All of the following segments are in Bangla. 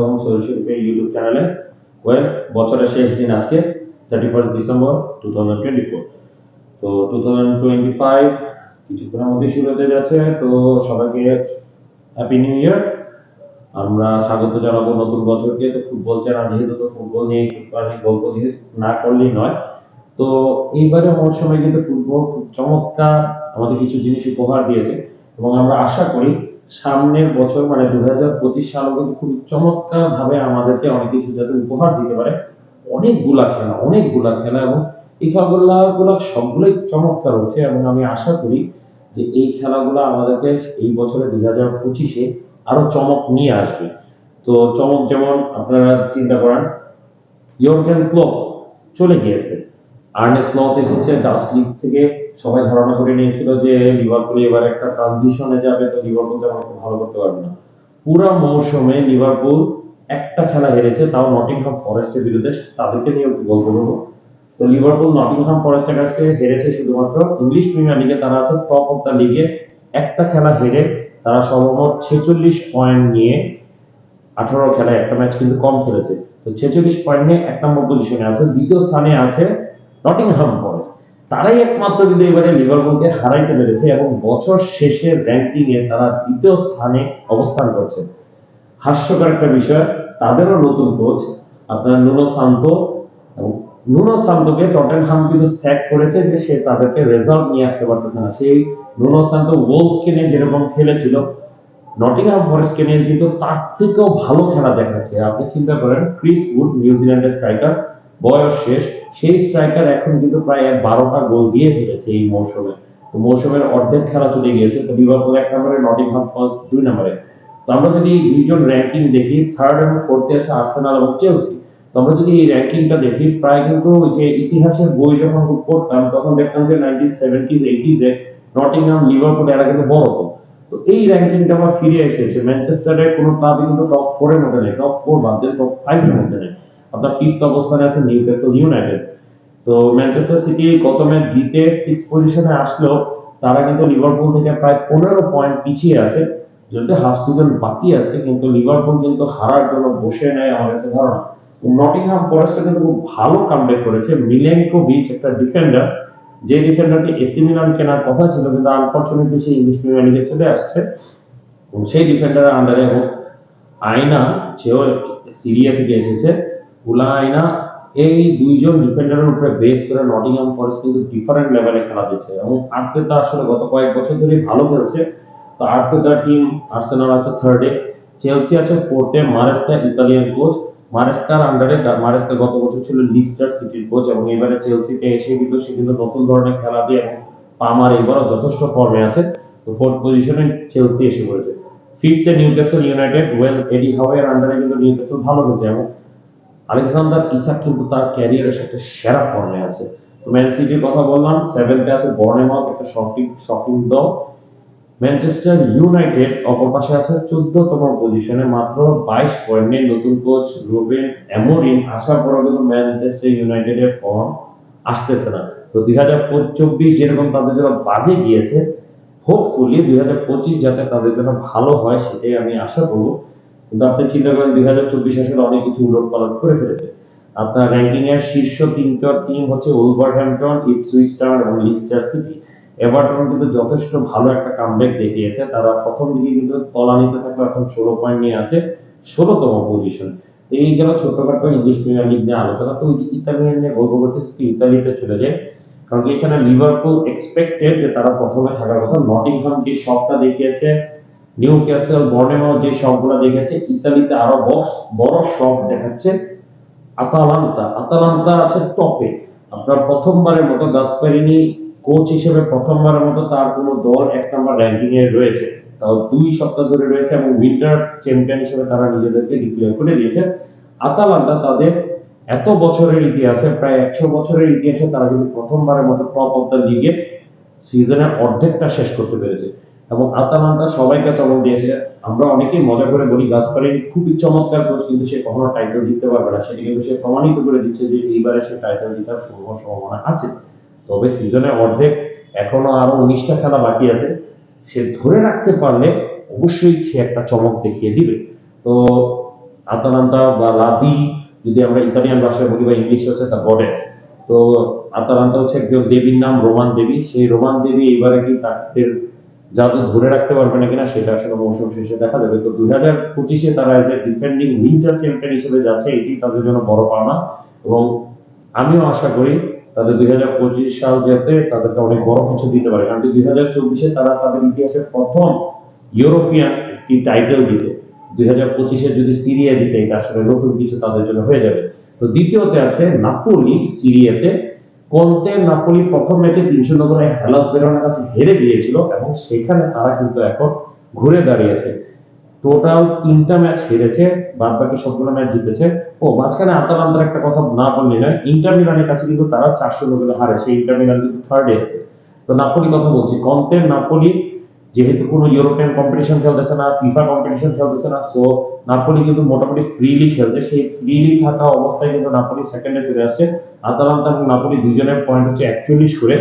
স্বাগতম সলিউশন পে ইউটিউব চ্যানেলে ওয়েল বছরের শেষ দিন আজকে thirty first December two thousand twenty four তো টু থাউজেন্ড টোয়েন্টি ফাইভ কিছুক্ষণের শুরু হতে যাচ্ছে, তো সবাইকে হ্যাপি নিউ ইয়ার আমরা স্বাগত জানাব নতুন বছরকে। তো ফুটবল চ্যানেল যেহেতু তো ফুটবল নিয়ে গল্প না করলেই নয়। তো এইবারে মৌসুমে কিন্তু ফুটবল খুব চমৎকার, আমাদের কিছু জিনিস উপহার দিয়েছে। এবং আমরা আশা করি সামনের বছর মানে দু হাজার পঁচিশ সালও কিন্তু খুব চমৎকার ভাবে আমাদেরকে অনেক কিছু যাতে উপহার দিতে পারে। অনেকগুলা খেলা অনেকগুলা খেলা এবং এই খেলাগুলা গুলা সবগুলোই চমৎকার হচ্ছে এবং আমি আশা করি যে এই খেলাগুলো আমাদেরকে এই বছরে দুই হাজার পঁচিশে আরও চমক নিয়ে আসবে। তো চমক যেমন আপনারা চিন্তা করেন, ইয়র্গেন ক্লপ চলে গিয়েছে। আর্নেস স্লট এসেছে, ডাচ লিগ থেকে সবাই ধারণা করে নিয়েছিল যে লিভারপুল এবার একটা ট্রানজিশনে যাবে, তো লিভারপুল তেমন ভালো করতে পারবে না। পুরো মৌসুমে লিভারপুল একটা খেলা হেরেছে, তাও নটিংহাম ফরেস্টের বিরুদ্ধে, তাদেরকে নিয়ে গল্প করব। তো লিভারপুল নটিংহাম ফরেস্টের কাছে হেরেছে শুধুমাত্র ইংলিশ প্রিমিয়ার লিগে, তারা আছে টপ অফ দ্য লিগে একটা খেলা হেরে তারা সর্বমোট ছেচল্লিশ পয়েন্ট নিয়ে আঠারো খেলায় একটা ম্যাচ কিন্তু কম খেলেছে। তো ছেচল্লিশ পয়েন্ট নিয়ে এক নম্বর পজিশনে আছে, দ্বিতীয় স্থানে আছে নটিংহাম ফরেস্ট। তারাই একমাত্র কিন্তু এবারে লিভারপুলকে হারাইতে পেরেছে এবং বছর শেষের র্যাঙ্কিং এ তারা দ্বিতীয় স্থানে অবস্থান করছে। হাস্যকর একটা বিষয়, তাদেরও নতুন কোচ আপনার নুনো নুনো টটেনহাম কিন্তু স্যাক করেছে যে সে তাদেরকে রেজাল্ট নিয়ে আসতে পারতেছে না। সেই নুনো ওলসকে নিয়ে যেরকম খেলেছিল নটিংহাম ফরেস্টকে নিয়ে কিন্তু তার থেকেও ভালো খেলা দেখাচ্ছে। আপনি চিন্তা করেন ক্রিস উড নিউজিল্যান্ডের স্ট্রাইকার বয়স শেষ, সেই স্ট্রাইকার এখন কিন্তু প্রায় বারোটা গোল দিয়ে ফেলেছে এই মৌসুমে। তো মৌসুমের অর্ধেক খেলা চলে গিয়েছে, তো লিভারপুল এক নম্বরে নটিংহাম ফরেস্ট দুই নম্বরে। তো আমরা যদি দুইজন র্যাঙ্কিং দেখি থার্ড এবং ফোর্থে আছে আর্সেনাল এবং চেলসি তো আমরা যদি এই র্যাঙ্কিংটা দেখি, প্রায় কিন্তু যে ইতিহাসের বই যখন পড়তাম, তখন দেখতাম যে নাইনটিন সেভেন্টিজ এইটিজে নটিংহাম লিভারপুল এরা কিন্তু বড় হতো তো এই র্যাঙ্কিংটা আবার ফিরে এসেছে। ম্যানচেস্টারের কোনো ক্লাবই কিন্তু টপ ফোর এর মধ্যে নেই টপ ফোর বাদ দিয়ে টপ ফাইভ এর মধ্যে নেই। আপনার ফিফথ অবস্থানে আছে নিউক্যাসল ইউনাইটেড তো ম্যানচেস্টার সিটি গত ম্যাচ জিতে সিক্স পজিশনে আসলেও তারা কিন্তু লিভারপুল থেকে প্রায় পনেরো পয়েন্ট পিছিয়ে আছে। যদিও হাফ সিজন বাকি আছে, কিন্তু লিভারপুল কিন্তু হারার জন্য বসে নেয় আমার কাছে ধারণা। নটিংহাম ফরেস্টে কিন্তু খুব ভালো কামব্যাক করেছে। মিলেনকোভিচ একটা ডিফেন্ডার যে ডিফেন্ডারটি এসি মিলান কেনার কথা ছিল, কিন্তু আনফরচুনেটলি সে ইংলিশ প্রিমিয়ার লিগে চলে আসছে। সেই ডিফেন্ডারের আন্ডারে হোক আয়না সেও সিরিয়া থেকে এসেছে। উলা আয়না এই দুইজন ডিফেন্ডারের উপরে বেস করে নটিংহাম ফরেস্ট কিন্তু ডিফারেন্ট লেভেলে খেলা দিচ্ছে। এবং আর্তেতা আসলে গত কয়েক বছর ধরে ভালো খেলছে। তো আর্তেতা টিম আর্সেনাল আছে থার্ডে চেলসি আছে ফোর্থে মারেস্কা ইতালিয়ান কোচ মারেস্কার আন্ডারে মারেস্কা গত বছর ছিল লিস্টার সিটির কোচ এবং এবারে চেলসিতে এসে কিন্তু সে কিন্তু নতুন ধরনের খেলা দিয়ে এবং পামার এবারও যথেষ্ট ফর্মে আছে। তো ফোর্থ পজিশনে চেলসি এসে পড়েছে। ফিফথে নিউক্যাসল ইউনাইটেড ওয়েল এডি হাওয়ের আন্ডারে কিন্তু নিউক্যাসল ভালো খেলছে এবং আলেকজান্ডার ইসাক কিন্তু তার ক্যারিয়ারের সাথে সেরা ফর্মে আছে। ম্যান সিটির কথা বললাম সেভেন্থে আছে বর্নেমাউথ, একটা শকিং শকিং দল। ম্যানচেস্টার ইউনাইটেড অপর পাশে আছে চোদ্দতম পজিশনে, মাত্র বাইশ পয়েন্ট নিয়ে নতুন কোচ রুবেন অ্যামোরিন আসার পরও কিন্তু ম্যানচেস্টার ইউনাইটেডের ফর্ম আসতেছে না। তো দুই হাজার চব্বিশ যেরকম তাদের জন্য বাজে গিয়েছে হোপফুলি দুই হাজার পঁচিশ যাতে তাদের জন্য ভালো হয়, সেটাই আমি আশা করব। কিন্তু আপনি চিন্তা করেন, দুই হাজার চব্বিশ আসলে অনেক কিছু উলট পালট করে ফেলেছে। আপনার র্যাঙ্কিং এর শীর্ষ তিনটা টিম হচ্ছে ওলভারহ্যাম্পটন ইপসুইচ টাউন এবং লিস্টার সিটি এভারটন কিন্তু যথেষ্ট ভালো একটা কামব্যাক দেখিয়েছে। তারা প্রথম দিকে কিন্তু তলানিতে থাকলে, এখন ষোলো পয়েন্ট নিয়ে আছে, ষোলোতম পজিশন এই গেল ছোটখাটো ইংলিশ প্রিমিয়ার লিগ নিয়ে আলোচনা। তো ওই যে নিয়ে গল্প করতেছে, তো ইতালিতে চলে যায় কারণ এখানে লিভারপুল এক্সপেক্টেড যে তারা প্রথমে থাকার কথা নটিংহাম যে শখটা দেখিয়েছে নিউ ক্যাসেল, বর্নেমাও যে শখগুলো দেখেছে, ইতালিতে আরও বক্স বড় শখ দেখাচ্ছে আতালান্তা। আতালান্তা আছে টপে। আপনার প্রথমবারের মতো গাসপারিনি কোচ হিসেবে প্রথমবারের মতো তার কোনো দল এক নম্বর র্যাঙ্কিং এ রয়েছে। তাও দুই সপ্তাহ ধরে রয়েছে এবং উইন্টার চ্যাম্পিয়ন হিসেবে তারা নিজেদেরকে ডিক্লেয়ার করে দিয়েছে। আতালান্তা তাদের এত বছরের ইতিহাসে, প্রায় একশো বছরের ইতিহাসে তারা কিন্তু প্রথমবারের মতো টপ অফ দ্য লিগে সিজনের অর্ধেকটা শেষ করতে পেরেছে। এবং আতালান্তা সবাইকে চমক দিয়েছে। আমরা অনেকেই মজা করে বলি গাসপারিনি খুবই চমৎকার কোচ কিন্তু সে কখনো টাইটেল জিততে পারবে না। সেটি কিন্তু সে প্রমাণিত করে দিচ্ছে যে এইবারে সে টাইটেল জেতার সম্ভব সম্ভাবনা আছে। তবে সিজনের অর্ধেক এখনও আরও উনিশটা খেলা বাকি আছে। সে ধরে রাখতে পারলে অবশ্যই সে একটা চমক দেখিয়ে দিবে। তো আতালান্তা বা লাদি যদি আমরা ইতালিয়ান ভাষায় বলি বা ইংলিশে হচ্ছে দ্য গডেস তো আতালান্তা হচ্ছে একজন দেবীর নাম রোমান দেবী। সেই রোমান দেবী এবারে কি তাদের জাদু ধরে রাখতে পারবে না কিনা সেটা আসলে মৌসুম শেষে দেখা যাবে। তো দুই হাজার পঁচিশে তারা as a defending winter champion হিসেবে যাচ্ছে, এটি তাদের জন্য বড় পাওনা। এবং আমিও আশা করি তাদের দুই হাজার পঁচিশ সাল যাতে তাদেরকে অনেক বড় কিছু দিতে পারে। কারণ দুই হাজার চব্বিশে তারা তাদের ইতিহাসে প্রথম ইউরোপিয়ান একটি টাইটেল জিতে। দুই হাজার পঁচিশে যদি সিরিয়া জিতে, এটা আসলে নতুন কিছু তাদের জন্য হয়ে যাবে। তো দ্বিতীয়তে আছে নাপোলি, সিরিয়াতে কন্তে নাপোলি প্রথম ম্যাচে তিনশো নগরে হেলাস বেরোনার কাছে হেরে গিয়েছিল এবং সেখানে তারা কিন্তু এখন ঘুরে দাঁড়িয়েছে। টোটাল তিনটা ম্যাচ হেরেছে বাদ বাকি সবগুলো ম্যাচ জিতেছে। ও, মাঝখানে আতালান্তার একটা কথা না বললে নয়, ইন্টার মিলানের কাছে কিন্তু তারা চারশো নগরে হারে, সেই ইন্টার মিলান কিন্তু থার্ডে আছে। তো নাপোলি কথা বলছি কন্তের নাপোলি যেহেতু কোনো ইউরোপিয়ান কম্পিটিশন খেলতেছে না ফিফা কম্পিটিশন খেলতেছে না সো নাপোলি কিন্তু মোটামুটি ফ্রিলি খেলছে। সেই ফ্রিলি থাকা অবস্থায় কিন্তু নাপোলি সেকেন্ডে চলে আসছে। আতালান্তা এবং নাপোলি দুজনের পয়েন্ট হচ্ছে একচল্লিশ করে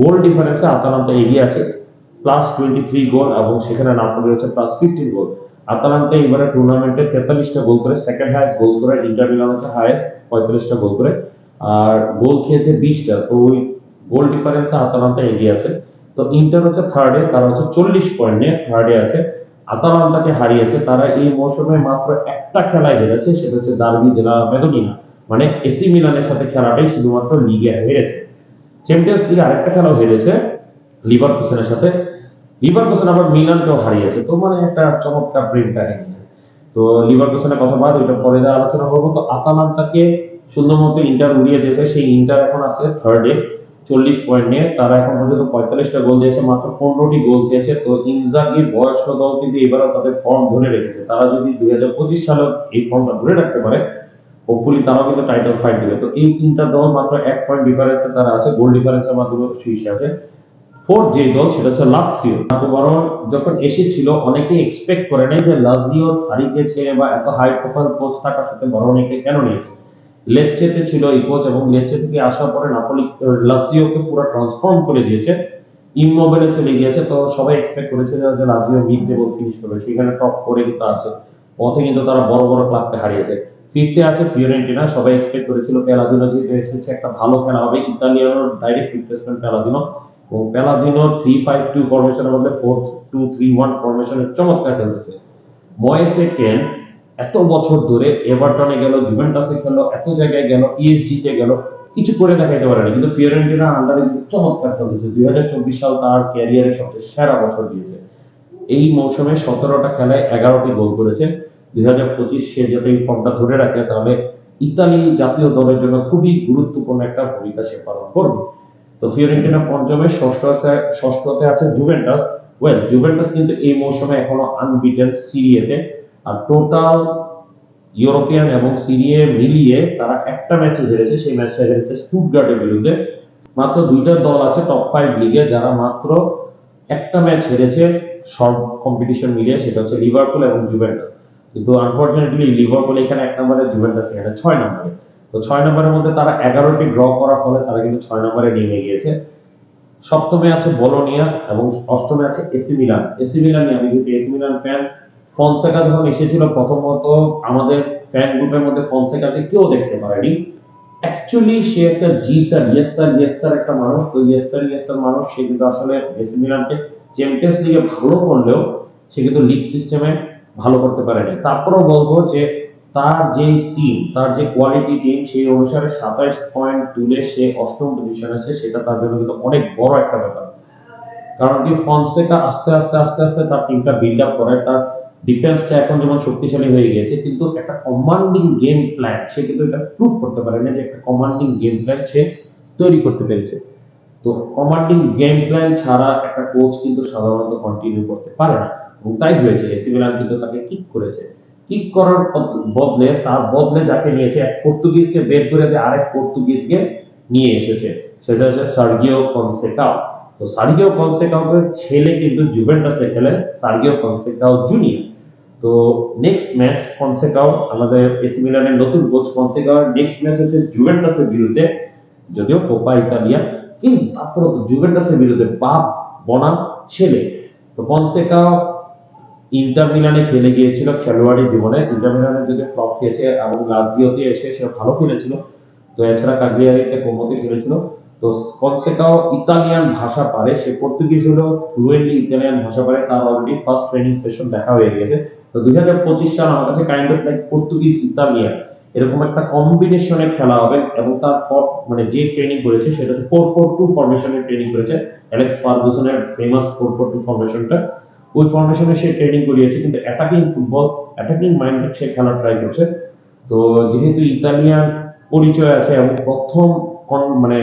গোল ডিফারেন্সে আতালান্তা এগিয়ে আছে প্লাস টোয়েন্টি থ্রি গোল এবং সেখানে নাপোলি হচ্ছে প্লাস ফিফটিন গোল আতালান্তা এবারে টুর্নামেন্টে তেতাল্লিশটা গোল করে সেকেন্ড হাইয়েস্ট গোল করে ইন্টার মিলান হচ্ছে হাইয়েস্ট পঁয়তাল্লিশটা গোল করে। আর গোল খেয়েছে বিশটা, তো ওই গোল ডিফারেন্সে আতালান্তা এগিয়ে আছে। তো ইন্টার হচ্ছে থার্ডে তারা হচ্ছে চল্লিশ পয়েন্ট নিয়ে থার্ডে আছে। আতালান্তাকে হারিয়েছে, তারা এই মৌসুমে মাত্র একটা খেলায় হেরেছে, সেটা হচ্ছে দার্বি দেলা মেদোনিনা মানে এসি মিলানের সাথে খেলাটাই শুধুমাত্র লিগে হেরেছে চ্যাম্পিয়ন্স লিগে আরেকটা খেলাও হেরেছে লিভার কুসেনের সাথে। লিভার কুসেন আবার মিলানকেও হারিয়েছে, তো মানে একটা চমৎকার প্রেম কাহিনী। তো লিভার কুসেনের কথা বাদ ওইটা পরে যা আলোচনা করব। তো আতালান্তাকে সুন্দর মতো ইন্টার উড়িয়ে দিয়েছে, সেই ইন্টার এখন আছে থার্ডে চল্লিশ পয়েন্ট নিয়ে। তারা এখন পর্যন্ত পঁয়তাল্লিশটা গোল দিয়েছে, মাত্র পনেরোটি গোল দিয়েছে। তো ইনজাগির বয়স্ক দল কিন্তু এবারও তাদের ফর্ম ধরে রেখেছে। তারা যদি দুই হাজার পঁচিশ সালে এই ফর্মটা ধরে রাখতে পারে হোপফুলি তারাও কিন্তু টাইটেল ফাইট দিবে। তো এই তিনটা দল মাত্র এক পয়েন্ট ডিফারেন্সে তারা আছে গোল ডিফারেন্সের মাধ্যমে শীর্ষে আছে ফোর্থ যে দল, সেটা হচ্ছে লাৎসিও বরং যখন এসেছিল অনেকে এক্সপেক্ট করে নাই যে লাজিও সারিকে ছেড়ে বা এত হাই প্রোফাইল কোচ থাকার সাথে অনেকে কেন নিয়েছে। ছিল এই কোচ এবং থেকে আসার পরে নাপোলি লাজিওকে পুরো ট্রান্সফর্ম করে দিয়েছে। ইমোবিলে চলে গিয়েছে। তো সবাই এক্সপেক্ট করেছিল যে লাজিও মিড লেভেল ফিনিশ করবে। সেখানে টপ ফোরে কিন্তু আছে। পথে কিন্তু তারা বড় বড় ক্লাবকে হারিয়েছে। ফিফথে আছে ফিওরেন্টিনা সবাই এক্সপেক্ট করেছিল পেলাদিনো যেহেতু এসেছে একটা ভালো খেলা হবে। ইতালিয়ানোর ডাইরেক্ট রিপ্লেসমেন্ট পেলাদিনো। ও পেলাদিনো থ্রি ফাইভ টু ফরমেশনের মধ্যে ফোর টু থ্রি ওয়ান ফরমেশনের চমৎকার খেলতেছে। ময়েসে কেন এত বছর ধরে এভারটনে গেল, জুভেন্টাসে খেললো, এত জায়গায় গেল পিএসজি তে গেল, কিছু করে দেখাইতে পারেনি। কিন্তু ফিওরেন্টিনা আন্ডারে কিন্তু চমৎকার খেলতেছে। দুই হাজার চব্বিশ সাল তার ক্যারিয়ারের সবচেয়ে সেরা বছর দিয়েছে। এই মৌসুমে সতেরোটা খেলায় এগারোটি গোল করেছে। দুই হাজার পঁচিশ যাতে এই ফর্মটা ধরে রাখে, তাহলে ইতালি জাতীয় দলের জন্য খুবই গুরুত্বপূর্ণ একটা ভূমিকা সে পালন করবে। তো ফিওরেন্টিনা পঞ্চমে ষষ্ঠ আছে, ষষ্ঠতে আছে জুভেন্টাস। ওয়েল জুভেন্টাস কিন্তু এই মৌসুমে এখনও আনবিটেন সিরিয়াতে আর টোটাল ইউরোপিয়ান এবং সিরিয়ে মিলিয়ে তারা একটা ম্যাচে হেরেছে, সেই ম্যাচটা হেরেছে স্টুটগার্টের বিরুদ্ধে। মাত্র দুইটা দল আছে টপ ফাইভ লিগে যারা মাত্র একটা ম্যাচ হেরেছে সব কম্পিটিশন মিলিয়ে, সেটা হচ্ছে লিভারপুল এবং জুভেন্টাস। কিন্তু আনফর্চুনেটলি লিভারপুল এখানে এক নম্বরে জুভেন্টাস এখানে ছয় নম্বরে। তো ছয় নম্বরের মধ্যে তারা এগারোটি ড্র করার ফলে তারা কিন্তু ছয় নম্বরে নেমে গিয়েছে। সপ্তমে আছে বলোনিয়া এবং অষ্টমে আছে এসি মিলান। এসি মিলান আমি যেহেতু এসি মিলান ফ্যান ফনসেকা যখন এসেছিল প্রথমত আমাদের ফ্যান গ্রুপের মধ্যে ফনসেকাকে কেউ দেখতে পারেনি। অ্যাকচুয়ালি সে একটা জি sir, yes sir yes sir একটা মানুষ। তো ইয়েস স্যার ইয়েস স্যার মানুষ, সে কিন্তু আসলে এসি মিলানকে চ্যাম্পিয়ন্স লিগে ভালো করলেও সে কিন্তু লিগ সিস্টেমে ভালো করতে পারেনি তারপরেও বলব যে তার যে টিম তার যে কোয়ালিটি টিম সেই অনুসারে সাতাইশ পয়েন্ট তুলে সে অষ্টম পজিশন আছে, সেটা তার জন্য কিন্তু অনেক বড় একটা ব্যাপার। কারণ কি, ফনসেকা আস্তে আস্তে আস্তে আস্তে তার টিমটা বিল্ড আপ করে, তার ডিফেন্সটা এখন যেমন শক্তিশালী হয়ে গিয়েছে, কিন্তু একটা কমান্ডিং গেম প্ল্যান সে কিন্তু এটা প্রুভ করতে পারে না যে একটা কমান্ডিং গেম প্ল্যান সে তৈরি করতে পেরেছে। তো কমান্ডিং গেম প্ল্যান ছাড়া একটা কোচ কিন্তু সাধারণত কন্টিনিউ করতে পারে না। তাই হয়েছে, এসি মিলান কিন্তু তাকে কিক করেছে। কিক করার বদলে তার বদলে যাকে নিয়েছে, এক পর্তুগিজকে বের করে দিয়ে আরেক পর্তুগিজকে নিয়ে এসেছে। সেটা হচ্ছে সার্গিও কনসেকাও তো সার্গিও কনসেকাওকে ছেলে কিন্তু জুভেন্টাসে খেলে সার্গিও কনসেকাও জুনিয়র। তো নেক্সট ম্যাচ ফনসেকাও, আমাদের এসি মিলানের নতুন কোচ ফনসেকাও নেক্সট ম্যাচ হচ্ছে জুভেন্টাসের বিরুদ্ধে, যদিও কোপা ইতালিয়া কিন্তু তারপরে তো জুভেন্টাসের বিরুদ্ধে বাপ বনাম ছেলে। তো ফনসেকাও ইন্টার মিলানে খেলে গিয়েছিল খেলোয়াড়ি জীবনে। ইন্টার মিলানে যদি ফ্লপ খেয়েছে এবং লাজিওতে এসে সে ভালো খেলেছিল, তো এছাড়া কাগলিয়ারিতে কোমোতে খেলেছিল। তো কনসেকাও ইতালিয়ান ভাষা পারে, সে পর্তুগিজ হলেও ফ্লুয়েন্টলি ইতালিয়ান ভাষা পারে। তার অলরেডি ফার্স্ট ট্রেনিং সেশন দেখা হয়ে গেছে তো দুই হাজার পঁচিশ সাল আমার কাছে kind of like Portuguese Italian. এরকম একটা কম্বিনেশনে খেলা হবে এবং তার ফর মানে যে ট্রেনিং করেছে, সেটা হচ্ছে ফোর ফোর টু ফরমেশনের ট্রেনিং করেছে। অ্যালেক্স ফার্গুসনের ফেমাস ফোর ফোর টু। ফরমেশনটা ওই ফরমেশনে সে ট্রেনিং করিয়েছে, কিন্তু অ্যাটাকিং ফুটবল অ্যাটাকিং মাইন্ডেড সে খেলা ট্রাই করছে। তো যেহেতু ইতালিয়ান পরিচয় আছে, এবং প্রথম মানে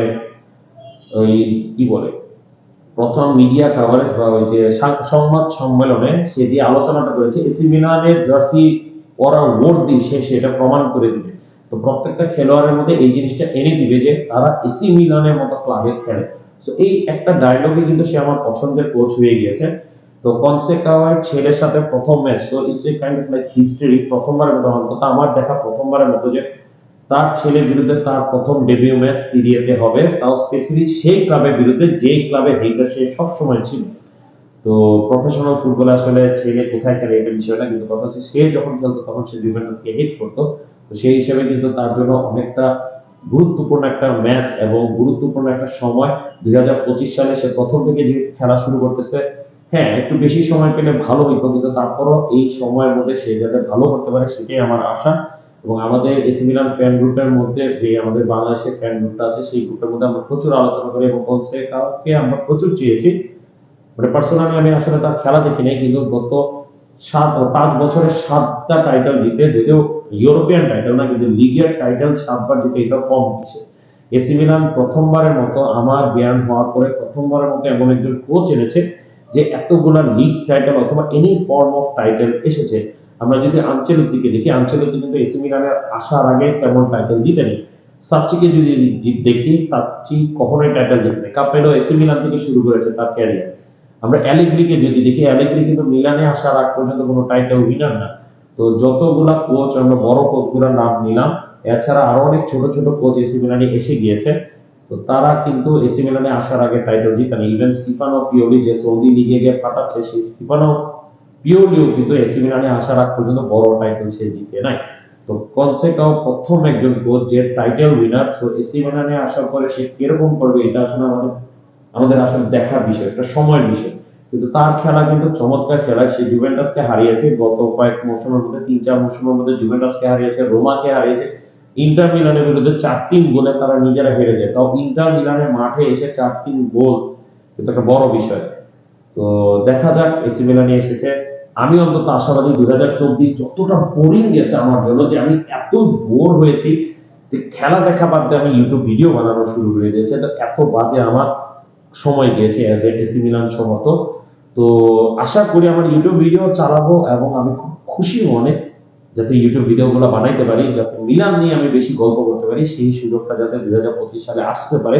ওই কি বলে, প্রথম মিডিয়া কাভারেজ বা ওই যে সংবাদ সম্মেলনে সে যে আলোচনাটা করেছে, এসি মিলানের জার্সি পরা ওর্দি সে সেটা প্রমাণ করে দিবে। তো প্রত্যেকটা খেলোয়াড়ের মধ্যে এই জিনিসটা এনে দিবে যে তারা এসি মিলানের মতো ক্লাবে খেলে। তো এই একটা ডায়লগে কিন্তু সে আমার পছন্দের কোচ হয়ে গিয়েছে। তো কনসেকাওয়ার ছেলের সাথে প্রথম ম্যাচ তো it's a kind of like history প্রথমবারের মতো অন্তত আমার দেখা প্রথমবারের মতো যে তার ছেলের বিরুদ্ধে তার প্রথম ডেবিউ ম্যাচ সিরিয়াতে হবে। তাও স্পেসিফিক সেই ক্লাবের বিরুদ্ধে যে ক্লাবে হেইটার সে সবসময় ছিল। তো প্রফেশনাল ফুটবল আসলে ছেলে কোথায় খেলে এটা বিষয়টা কিন্তু কথা হচ্ছে, সে যখন খেলতো তখন সে জুভেন্টাসকে হিট করতো। তো সেই হিসেবে কিন্তু তার জন্য অনেকটা গুরুত্বপূর্ণ একটা ম্যাচ এবং গুরুত্বপূর্ণ একটা সময়। দুই হাজার পঁচিশ সালে সে প্রথম থেকে যে খেলা শুরু করতেছে হ্যাঁ একটু বেশি সময় পেলে ভালো হইতো, কিন্তু তারপরও এই সময়ের মধ্যে সে যাতে ভালো করতে পারে সেটাই আমার আশা। এবং আমাদের এসি মিলান ফ্যান গ্রুপের মধ্যে যে আমাদের বাংলাদেশের ফ্যান গ্রুপটা আছে, সেই গ্রুপের মধ্যে আমরা প্রচুর আলোচনা করি এবং বলছে, কাউকে আমরা প্রচুর চেয়েছি মানে পার্সোনালি আমি আসলে তার খেলা দেখি নাই, কিন্তু গত সাত পাঁচ বছরের সাতটা টাইটেল জিতে, যদিও ইউরোপিয়ান টাইটেল না, কিন্তু লিগের টাইটেল সাতবার জিতে, এটা কম কিছু এসি মিলান প্রথমবারের মতো আমার জ্ঞান হওয়ার পরে প্রথমবারের মতো এমন একজন কোচ এনেছে যে এতগুলা লিগ টাইটেল অথবা এনি ফর্ম অফ টাইটেল এসেছে, আমরা যদি আঞ্চলিকদিকে দেখি আঞ্চলিক কিন্তু এসি মিলানের আসার আগে তেমন টাইটেল জিতেনি সাচ্চিকে যদি দেখি সাচ্চি কখনোই টাইটেল জিতেনি কাপেলো এসি মিলান থেকে শুরু করেছে তার ক্যারিয়ার আমরা অ্যালেগ্রিকে যদি দেখি, অ্যালেগ্রি কিন্তু মিলানে আসার আগ পর্যন্ত কোনো টাইটেল উইনার না। তো যতগুলা কোচ আমরা বড় কোচগুলোর নাম নিলাম, এছাড়া আরও অনেক ছোট ছোট কোচ এসি মিলানে এসে গিয়েছে। তো তারা কিন্তু এসি মিলানে আসার আগে টাইটেল জিতেনি ইভেন স্টিফানো পিওলি যে সৌদি লিগে গিয়ে ফাটাচ্ছে, সেই স্টিফানো পিওলিও কিন্তু এসি মিলানে আসার আগ পর্যন্ত বড় টাইটেল সে জিতে নাই। তো কনসেকাও প্রথম একজন কোচ যে টাইটেল উইনার তো এসি মিলানে আসার পরে সে কীরকম করবে, এটা আসলে আমাদের আমাদের আসলে দেখার বিষয় একটা সময়ের বিষয়। কিন্তু তার খেলা কিন্তু চমৎকার খেলা, সে জুভেন্টাসকে হারিয়েছে গত কয়েক মৌসুমের মধ্যে, তিন চার মৌসুমের মধ্যে জুভেন্টাসকে হারিয়েছে, রোমাকে হারিয়েছে ইন্টার মিলানের বিরুদ্ধে চার তিন গোলে তারা নিজেরা হেরে যায়। তাও ইন্টার মিলানের মাঠে এসে চার তিন গোল, কিন্তু একটা বড় বিষয়। তো দেখা যাক এসি মিলানে এসেছে। আমি অন্তত আশাবাদী দুই হাজার চব্বিশ যতটা বোরিং গেছে আমার জন্য যে আমি এত বোর হয়েছি যে খেলা দেখা বাদ দিয়ে আমি ইউটিউব ভিডিও বানানো শুরু করে দিয়েছে। তো এত বাজে আমার সময় গিয়েছে অ্যাজ এ এসি মিলান সমর্থক। তো আশা করি আমার ইউটিউব ভিডিও চালাবো এবং আমি খুব খুশি অনেক। যাতে ইউটিউব ভিডিওগুলো বানাইতে পারি, যাতে মিলান নিয়ে আমি বেশি গল্প করতে পারি, সেই সুযোগটা যাতে দুই হাজার পঁচিশ সালে আসতে পারে,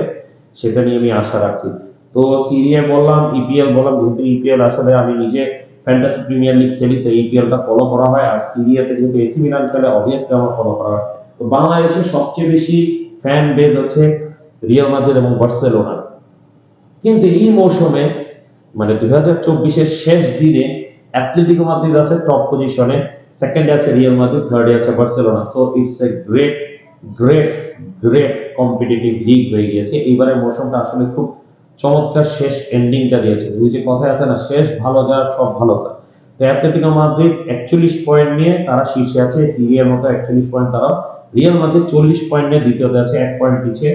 সেটা নিয়ে আমি আশা রাখছি। তো সিরিয়া বললাম ইপিএল বললাম, যেহেতু ইপিএল আসলে আমি নিজে ফ্যান্টাসি প্রিমিয়ার লিগ খেলি তো ইপিএলটা ফলো করা হয়, আর সিরিয়াতে যেহেতু এসি মিলান খেলে অবভিয়াসলি আমার ফলো করা হয়। তো বাংলাদেশের সবচেয়ে বেশি ফ্যান বেজ হচ্ছে রিয়াল মাদ্রিদ এবং বার্সেলোনা কিন্তু এই মৌসুমে মানে দুই হাজার চব্বিশের শেষ দিনে অ্যাথলেটিকো মাদ্রিদ আছে টপ পজিশনে সেকেন্ডে আছে রিয়াল মাদ্রিদ থার্ডে আছে Barcelona so it's a great great great competitive league হয়ে গিয়েছে। এইবারের মৌসুমটা আসলে খুব চমৎকার শেষ এন্ডিংটা দিয়েছে। ওই যে কথায় আছে না, শেষ ভালো যার সব ভালো তার তো অ্যাথলেটিকো মাদ্রিদ একচল্লিশ পয়েন্ট নিয়ে তারা শীর্ষে আছে সিরিয়ার মতো একচল্লিশ পয়েন্ট তারা রিয়াল মাদ্রিদ চল্লিশ পয়েন্ট নিয়ে দ্বিতীয়তে আছে, এক পয়েন্ট পিছিয়ে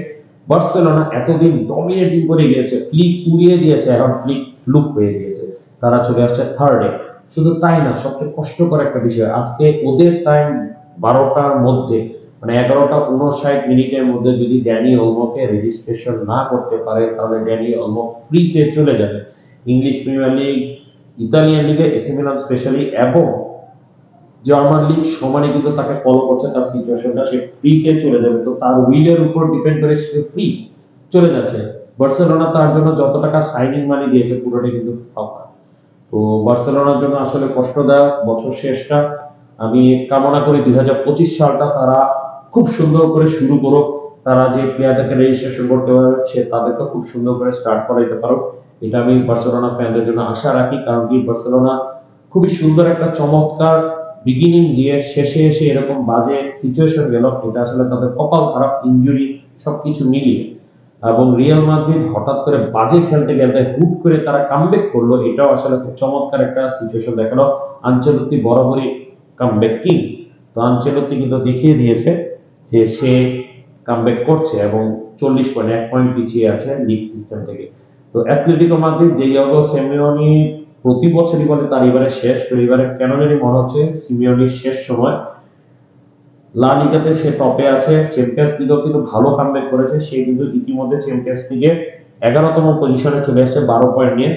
বার্সেলোনা এতদিন ডমিনেটিং করে গিয়েছে ফ্লিক উড়িয়ে দিয়েছে, এখন ফ্লিক ফ্লুক হয়ে গিয়েছে। তারা চলে আসছে থার্ডে শুধু তাই না, সবচেয়ে কষ্টকর একটা বিষয়, আজকে ওদের টাইম বারোটার মধ্যে মানে এগারোটা উনষাট মিনিটের মধ্যে যদি ড্যানি অলমোকে রেজিস্ট্রেশন না করতে পারে, তাহলে ড্যানি অলমো ফ্রিতে চলে যাবে। ইংলিশ প্রিমিয়ার লিগ ইতালিয়ান লিগে এসি স্পেশালি এবং জার্মান লিগ সমানে কিন্তু তাকে ফলো করছে, তার সিচুয়েশনটা সে ফ্রিতে চলে যাবে। তো তার উইলের উপর ডিপেন্ড করে সে ফ্রি চলে যাচ্ছে। বার্সেলোনা তার জন্য যত টাকা সাইনিং মানি দিয়েছে, পুরোটাই কিন্তু ফাঁকা তো বার্সেলোনার জন্য আসলে কষ্টদায়ক, বছর শেষটা। আমি কামনা করি দুই হাজার পঁচিশ সালটা তারা খুব সুন্দর করে শুরু করুক। তারা যে প্লেয়ারদেরকে রেজিস্ট্রেশন করতে পারছে তাদেরকে খুব সুন্দর করে স্টার্ট করাইতে পারো এটা আমি বার্সেলোনা ফ্যানদের জন্য আশা রাখি, কারণ কি বার্সেলোনা খুবই সুন্দর একটা চমৎকার বিগিনিং দিয়ে শেষে এসে এরকম বাজে সিচুয়েশন গেল। এটা আসলে তাদের কপাল খারাপ ইনজুরি সবকিছু মিলিয়ে। এবং রিয়াল মাদ্রিদ হঠাৎ করে বাজে খেলতে গেলে হুট করে তারা কামব্যাক করল। এটাও আসলে খুব চমৎকার একটা সিচুয়েশন দেখাল। আঞ্চলতি বরাবরই কামব্যাক কিং তো আঞ্চলতি কিন্তু দেখিয়ে দিয়েছে যে সে কামব্যাক করছে এবং চল্লিশ পয়েন্ট এক পয়েন্ট পিছিয়ে আছে লিগ সিস্টেম থেকে। তো অ্যাথলেটিকো মাদ্রিদ ডিয়াগো সেমিওনি প্রতি বছরই বলে তার এবারে শেষ। তো এবারে কেন জানি মনে হচ্ছে সিমিওনির শেষ সময় লা লিগাতে সে টপে আছে চ্যাম্পিয়ন্স লিগেও কিন্তু ভালো কামব্যাক করেছে, সে কিন্তু ইতিমধ্যে চ্যাম্পিয়ন্স লিগে এগারোতম পজিশনে চলে এসেছে, বারো পয়েন্ট নিয়ে।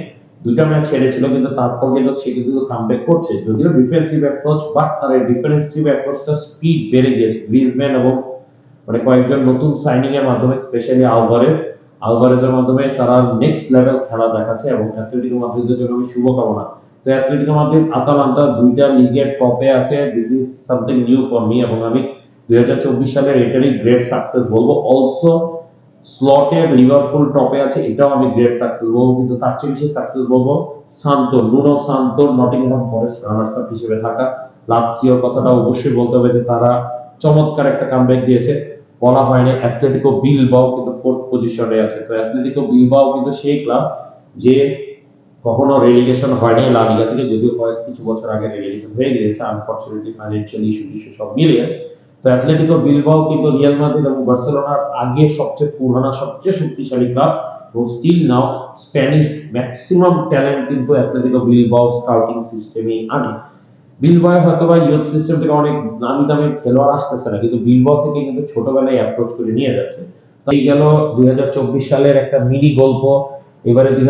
দুইটা ম্যাচ হেরেছিল, কিন্তু তারপর কিন্তু সে কিন্তু কামব্যাক করছে। যদিও ডিফেন্সিভ অ্যাপ্রোচ বাট তার এই ডিফেন্সিভ অ্যাপ্রোচটা স্পিড বেড়ে গিয়েছে। গ্রিজম্যান এবং মানে কয়েকজন নতুন সাইনিং এর মাধ্যমে স্পেশালি আলভারেজ আলভারেজের মাধ্যমে তারা নেক্সট লেভেল খেলা দেখাচ্ছে এবং অ্যাথলেটিকো মাদ্রিদের জন্য আমি শুভকামনা। তো অ্যাথলেটিকো মাদ্রিদ আতালান্তা দুইটা লিগের টপে আছে। This is something new for me এবং আমি দুই সালের এটারই গ্রেট সাকসেস বলব। অলসো স্লটের লিভারপুল টপে আছে, এটাও আমি গ্রেট সাকসেস বলব। কিন্তু তার চেয়ে বেশি সাকসেস বলব সান্তোর নুনো সান্তোর নটিংহাম ফরেস্ট রানার্স আপ হিসেবে থাকা। লাৎসিওর কথাটা অবশ্যই বলতে হবে যে তারা চমৎকার একটা কামব্যাক দিয়েছে। বলা হয়নি অ্যাথলেটিকো বিলবাও কিন্তু ফোর্থ পজিশনে আছে। তো অ্যাথলেটিকো বিলবাও কিন্তু সেই ক্লাব যে কখনো রেলিগেশন হয়নি। লা লিগা থেকে যদিও কয়েক কিছু বছর আগে রেলিগেশন হয়ে গিয়েছে আনফরচুনেটলি ফাইন্যান্সিয়াল ইস্যু টিস্যু সব মিলিয়ে। তো অ্যাথলেটিকো বিলবাও কিন্তু রিয়াল মাদ্রিদ এবং বার্সেলোনার আগে সবচেয়ে পুরানা, সবচেয়ে শক্তিশালী ক্লাব এবং still now Spanish maximum talent কিন্তু অ্যাথলেটিকো বিলবাও স্কাউটিং সিস্টেমে আনে। বিলবাও হয়তো বা ইউথ সিস্টেম থেকে অনেক নামি দামি খেলোয়াড় আসতেছে না, কিন্তু বিলবাও থেকে কিন্তু ছোটবেলায় অ্যাপ্রোচ করে নিয়ে যাচ্ছে। তো এই গেল দুই হাজার চব্বিশ সালের একটা মিনি গল্প। এবারে দুই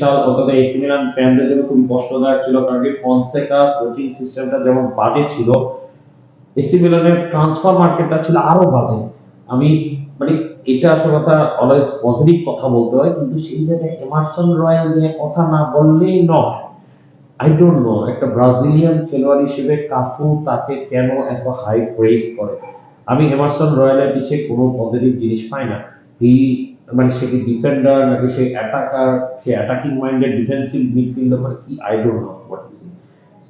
সাল অন্তত এসি মিলান ফ্যানদের জন্য খুবই কষ্টদায়ক ছিল, কারণ কি ফনসেকা কোচিং সিস্টেমটা যেমন বাজে ছিল, এসি মিলানের ট্রান্সফার মার্কেটটা ছিল আরও বাজে। আমি মানে এটা আসলে কথা অলওয়েজ পজিটিভ কথা বলতে হয়, কিন্তু সেই জায়গায় এমারসন রয়্যাল নিয়ে কথা না বললেই নয়। আই ডোন্ট নো একটা ব্রাজিলিয়ান খেলোয়াড় হিসেবে কাফু তাকে কেন এত হাই প্রেস করে? আমি এমারসন রয়্যালের পিছে কোনো পজিটিভ জিনিস পাই না। এই মানে সে কি ডিফেন্ডার নাকি সে অ্যাটাকার সে অ্যাটাকিং মাইন্ডেড ডিফেন্সিভ মিডফিল্ডার মানে কি? I don't know what is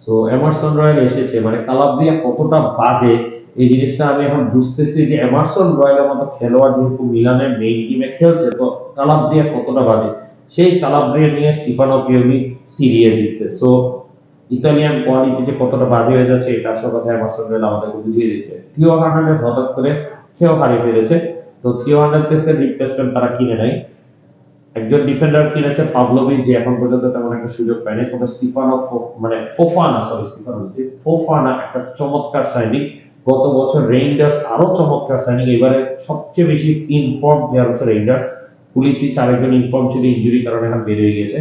so Emerson Royal এসেছে। মানে কালাব্রিয়া কতটা বাজে? এই জিনিসটা আমি এখন বুঝতেছি যে এমারসন রয়্যালের মতো খেলোয়াড় যেহেতু মিলানের মেইন টিমে খেলছে, তো কালাব্রিয়া কতটা বাজে? সেই কালাব্রিয়া নিয়ে স্টিফানো পিওলি সিরিয়ে দিচ্ছে। সো ইতালিয়ান কোয়ালিটি যে কতটা বাজে হয়ে যাচ্ছে, এটা আসল কথা এমারসন রয়্যাল আমাদেরকে বুঝিয়ে দিচ্ছে। থিও হার্নান্ডেজ হঠাৎ করে খেয়েও হারিয়ে ফেলেছে। তো থিও হার্নান্ডেজের রিপ্লেসমেন্ট তারা কিনে নেয়। একজন ডিফেন্ডার কিনেছে পাবলোভিচ যে এখন পর্যন্ত তেমন একটা সুযোগ পায়নি। তবে স্টিফানো মানে ফোফানা সরি স্টিফানো বলছি ফোফানা একটা চমৎকার সাইনিং গত বছর রেঞ্জার্স আরও চমৎকার সাইনিং এবারে সবচেয়ে বেশি ইনফর্ম প্লেয়ার হচ্ছে রেঞ্জার্স পুলিশই চারেকজন ইনফর্ম ছিল ইঞ্জুরি কারণে এখন বের হয়ে গেছে।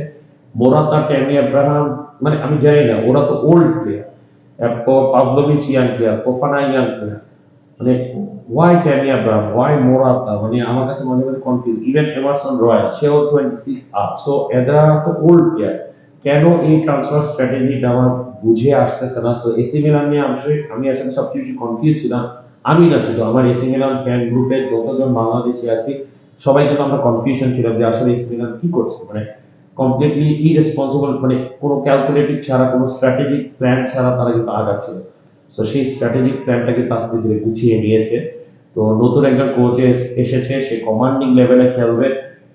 মোরাতা ট্যামি আব্রাহাম মানে আমি জানি না, ওরা তো ওল্ড প্লেয়ার এরপর Pavlovic young player Fofana young player মানে why Tammy Abraham why Morata মানে আমার কাছে মনে মনে কনফিউজ ইভেন এমারসন রয়্যাল সেও টোয়েন্টি সিক্স আপ সো এরা তো ওল্ড প্লেয়ার কেন এই ট্রান্সফার স্ট্র্যাটেজিটা আমার বুঝে আসতেছে না? সো এসি মিলান নিয়ে আসলে আমি আসলে সবচেয়ে বেশি কনফিউজ ছিলাম। আমি না শুধু, আমার এসি মিলান ফ্যান গ্রুপে যতজন বাংলাদেশি আছি, সবাই কিন্তু আমরা কনফিউশন ছিলাম যে আসলে এসি মিলান কি করছে। মানে কমপ্লিটলি ইরেসপন্সিবল মানে কোনো ক্যালকুলেটিভ ছাড়া, কোনো স্ট্র্যাটেজিক প্ল্যান ছাড়া তারা কিন্তু আগাচ্ছিল সো সেই স্ট্র্যাটেজিক প্ল্যানটা কিন্তু আস্তে ধীরে গুছিয়ে নিয়েছে। তো নতুন একজন কোচ এসেছে, সে কমান্ডিং লেভেলে খেলবে।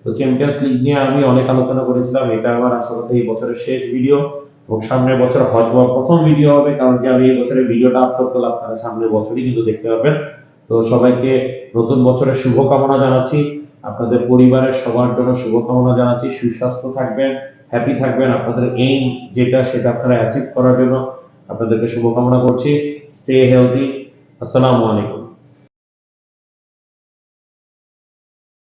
তো চ্যাম্পিয়ন্স লিগ নিয়ে আমি অনেক আলোচনা করেছিলাম, এটা আমার আসলে এই বছরের শেষ ভিডিও এবং সামনের বছর হয়তো প্রথম ভিডিও হবে, কারণ কি আমি এই বছরের ভিডিওটা আপলোড করলাম আপনারা সামনের বছরই কিন্তু দেখতে পাবেন তো সবাইকে নতুন বছরের শুভকামনা জানাচ্ছি। আপনাদের পরিবারের সবার জন্য শুভকামনা জানাচ্ছি। সুস্বাস্থ্য থাকবেন হ্যাপি থাকবেন। আপনাদের এইম যেটা, সেটা আপনারা অ্যাচিভ করার জন্য আপনাদেরকে শুভকামনা করছি। স্টে হেলদি আসসালামু আলাইকুম।